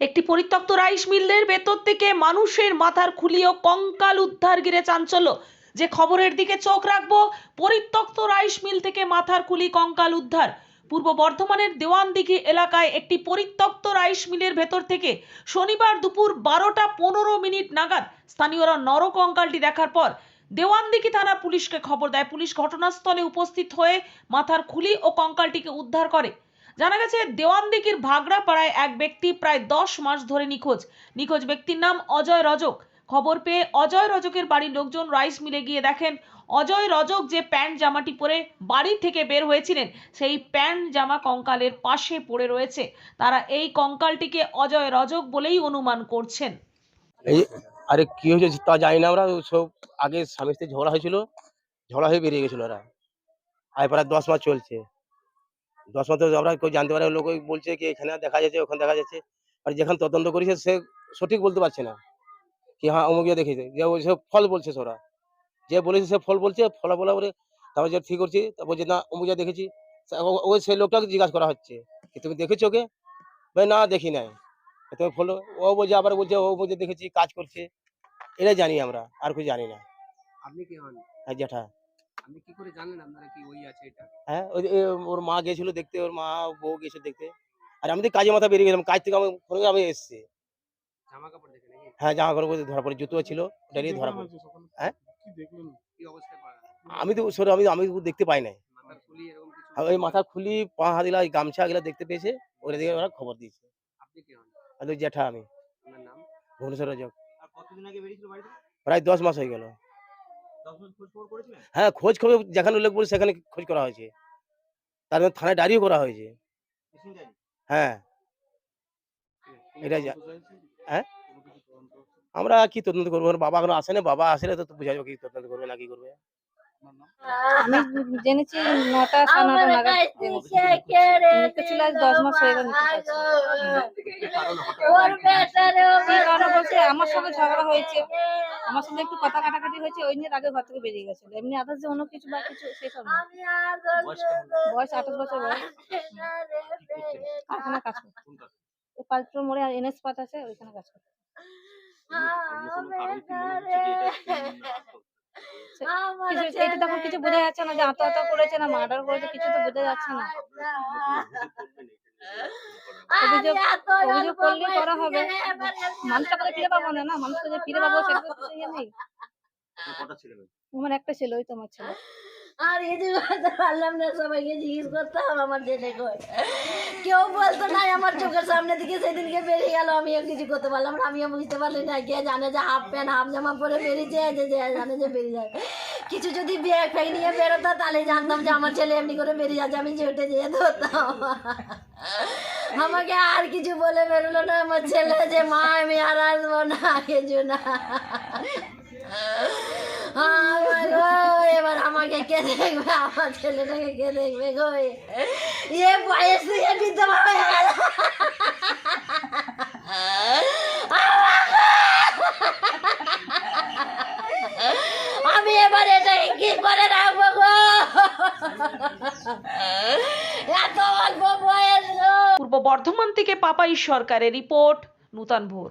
একটি পরিত্যক্ত রাইস মিলের ভেতর থেকে মানুষের মাথার খুলি ও কঙ্কাল উদ্ধার ঘিরে চাঞ্চল্য। যে খবরের দিকে চোখ রাখব, পরিত্যক্ত রাইস মিল থেকে মাথার খুলি কঙ্কাল উদ্ধার। পূর্ব বর্ধমানের দেওয়ানদিঘি এলাকায় একটি পরিত্যক্ত রাইস মিলের ভেতর থেকে শনিবার দুপুর বারোটা পনেরো মিনিট নাগাদ স্থানীয়রা নর কঙ্কালটি দেখার পর দেওয়ানদিঘি থানা পুলিশকে খবর দেয়। পুলিশ ঘটনাস্থলে উপস্থিত হয়ে মাথার খুলি ও কঙ্কালটিকে উদ্ধার করে। জানা গেছে, দেওয়ানদিঘির ভাগড়া পাড়ায় এক ব্যক্তি প্রায় দশ মাস ধরে নিখোঁজ। নিখোঁজ ব্যক্তির নাম অজয় রজক। খবর পেয়ে অজয় রজকের বাড়ির লোকজন রাইস মিলে গিয়ে দেখেন, অজয় রজক যে প্যান্ট জামাটি পরে বাড়ি থেকে বের হয়েছিলেন, সেই প্যান্ট জামা কঙ্কালের পাশে পড়ে রয়েছে। তারা এই কঙ্কালটিকে অজয় রজক বলেই অনুমান করছেন। আরে কি হয়েছে তা জানি না আমরা, সব আগে স্বামী স্ত্রী ঝগড়া হয়েছিল, ঝগড়া হয়ে বেরিয়ে গেছিল ওরা। আর প্রায় দশ মাস চলছে। দশ আমরা কেউ জানতে পারে লোক বলছে কি এখানে দেখা যাচ্ছে ওখানে দেখা যাচ্ছে। আর যেখানে তদন্ত করেছে সে সঠিক বলতে পারছে না। কি হ্যাঁ অমুকে দেখেছে যে সব ফল বলছে ওরা। যে বলেছে সে ফল বলছে ফলা বলা বলে তারপর যে ঠিক করছি তারপর যে না অমুক দেখেছি সে- ও- ওই সেই লোকটাকে জিজ্ঞাসা করা হচ্ছে। কি তুমি দেখেছ ওকে? ভাই না দেখি নাই। তুমি ফলো ও বলছে আবার বলছে ও বলছে দেখেছি কাজ করছে। এটা জানি আমরা আর কিছু জানি না। আপনি কি হন? আর জ্যাঠা আপনি কি করে জানেন আপনারা কি ওই আছে এটা? হ্যাঁ ওই ওর মা গেছিল দেখতে ওর মা বউ গেছিল দেখতে। আর আমি তো কাজে মাথা বেরিয়ে গেলাম কাজ থেকে আমি ফোনে আমি এসেছি। জামা কাপড় দেখে নাকি? হ্যাঁ জামা কাপড় ধরা পড়ে জুতো ছিল ওটা নিয়ে ধরা পড়ে। হ্যাঁ? কি অবস্থায় পাওয়া আমি তো সরে আমি আমি তো দেখতে পাই নাই। মাথার খুলি এরকম কিছু? আর ওই মাথা খুলি পা হাতিলা ওই গামছা এগুলো দেখতে পেয়েছে ওরা দিকে ওরা খবর দিয়েছে। আপনি কি হন? ওই জ্যাঠা আমি। ভুবনেশ্বর রাজক। আর কতদিন আগে বেরিয়েছিল বাড়িতে? প্রায় দশ মাস হয়ে গেল। হ্যাঁ খোঁজ খবর যেখানে উল্লেখ বলে সেখানে খোঁজ করা হয়েছে। তার জন্য থানায় ডায়েরিও করা হয়েছে। হ্যাঁ। এটা হ্যাঁ? আমরা কি তদন্ত করব? ওর বাবা এখনও আসেনি বাবা আসলে তো বুঝা যাবে কি তদন্ত করবে না কি করবে। আমি জেনেছি নটা সাড়ে নটা নাগাদ জেনেছি ছিল আজ দশ মাস হয়ে গেল নিতে কি কারণে বলছে? আমার সঙ্গে ঝগড়া হয়েছে। আমার সঙ্গে একটু কথা কাটাকাটি হয়েছে ওই নিয়ে আগে ঘর থেকে বেরিয়ে গেছিল। এমনি আদার্স যে অন্য কিছু বা কিছু সেসব না। বয়স আঠাশ বছর বয়স। কারখানা কাজ করছে পাঁচটোর মোড়ে এনএস পাট আছে ওইখানে কাজ করছে এটা তখন কিছু বোঝা যাচ্ছে না যে আত্মহত্যা করেছে না মার্ডার করেছে কিছু তো বোঝা যাচ্ছে না। অভিযোগ অভিযোগ করলেই করা হবে। মানুষটা তো ফিরে পাবো না? না মানুষটা যে ফিরে পাবো সেটা তো নেই। আমার একটা ছেলে ওই তো আমার ছিল। আর যে বলতে পারলাম না, সবাইকে জিজ্ঞেস করতাম আমার জেনে কই। কেউ বলতো না আমার চোখের সামনে দিকে সেদিনকে বেরিয়ে গেল আমিও কিছু করতে পারলাম না, আমিও বুঝতে পারলি না, কে জানে যে হাফ প্যান্ট, হাফ জামা পরে বেরিয়েছে যে জানে যে বেরিয়ে যায়। কিছু যদি ব্যাগ ফ্যাগ নিয়ে বেরোতো, তাহলে জানতাম যে আমার ছেলে এমনি করে বেরিয়ে যাচ্ছে, আমি চেটে যেয়ে ধরতাম। আমাকে আর কিছু বলে বেরোলো না, আমার ছেলে যে, মা, আমি আর আসব না, কিছু না। আমার এবার আমাকে কে দেখবে? আমার ছেলেটাকে কে দেখবে ইয়ে বয়স বিধবা হয়ে গেল আমি এবার এটাকে কি করে রাখব গো? এত বয়স পূর্ব বর্ধমান থেকে পাপাই সরকারের রিপোর্ট, নূতন ভোর।